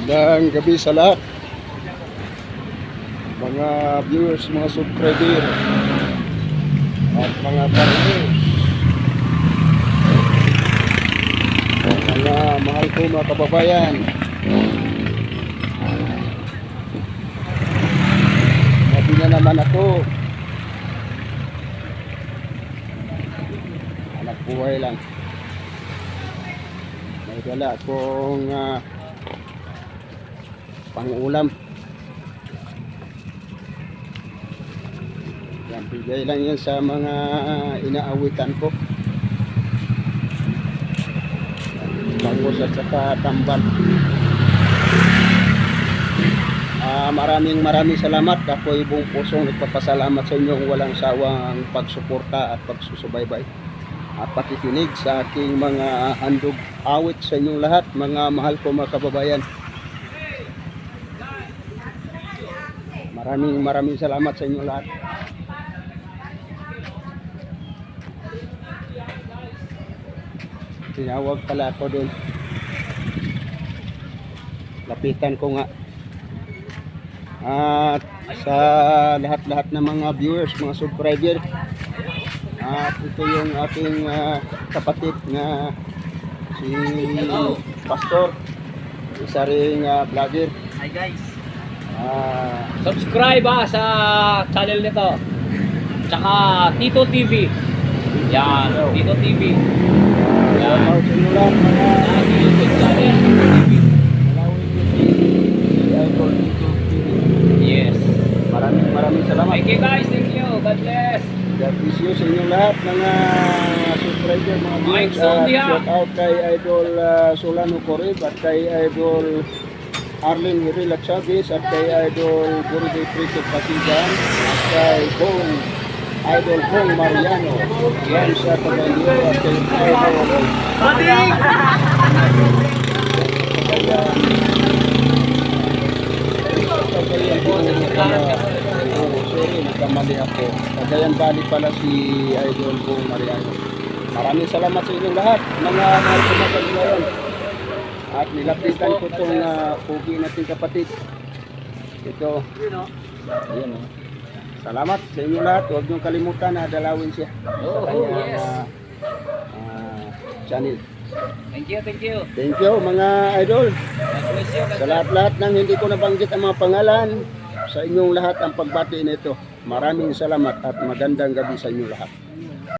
Magandang gabi sa lahat. Mga viewers, mga subscriber, at mga partners. Mga mahal ko mga kababayan. Sabi na naman ako. Anak buhay lang. May dala akong ah, pangulam. Yan, bigay lang yan sa mga inaawitan ko. Bangus at saka tambal. Ah, maraming maraming salamat. Ako ay buong pusong nagpapasalamat sa inyong walang sawang pagsuporta at pagsusubaybay at pakikinig sa aking mga handog awit sa inyong lahat, mga mahal ko mga kababayan. Maraming maraming salamat sa inyong lahat. Tinawag pala ako doon. Lapitan ko nga. At sa lahat-lahat ng mga viewers, mga subscriber, at ito yung ating ah, kapatid na si Pastor, isa ring ah, vlogger. Hi guys. Ah, Subscribe ah, sa channel nito. Tsaka Tito TV. Yan, Tito TV. inyo mga Yan, YouTube channel, Tito TV. Yes. Maraming maraming salamat. Thank you guys, thank you. God bless. God bless you sa inyong lahat mga subscriber, mga viewers. Sondia. shout out kay Idol uh, Solano Corib at kay Idol Arlen Hirila Chavez at kay Idol Guriday Priset Pasigan at kay Bong Idol Bong Mariano. Yan sa Tagaliyo at kay Idol Cagayan po ako. Cagayan Valley pala si Idol ko Mariano. Maraming salamat sa inyong lahat, mga mga kaibigan. At nilapitan ko itong uh, pugi nating kapatid. Ito, ayan oh. Salamat sa inyong lahat. Huwag niyong kalimutan na dalawin siya Oh, sa kanyang yes. ah, ah, channel. Thank you, thank you. Thank you mga idol. You. Sa lahat-lahat ng hindi ko nabanggit ang mga pangalan, sa inyong lahat ang pagbati nito. Maraming salamat at magandang gabi sa inyong lahat.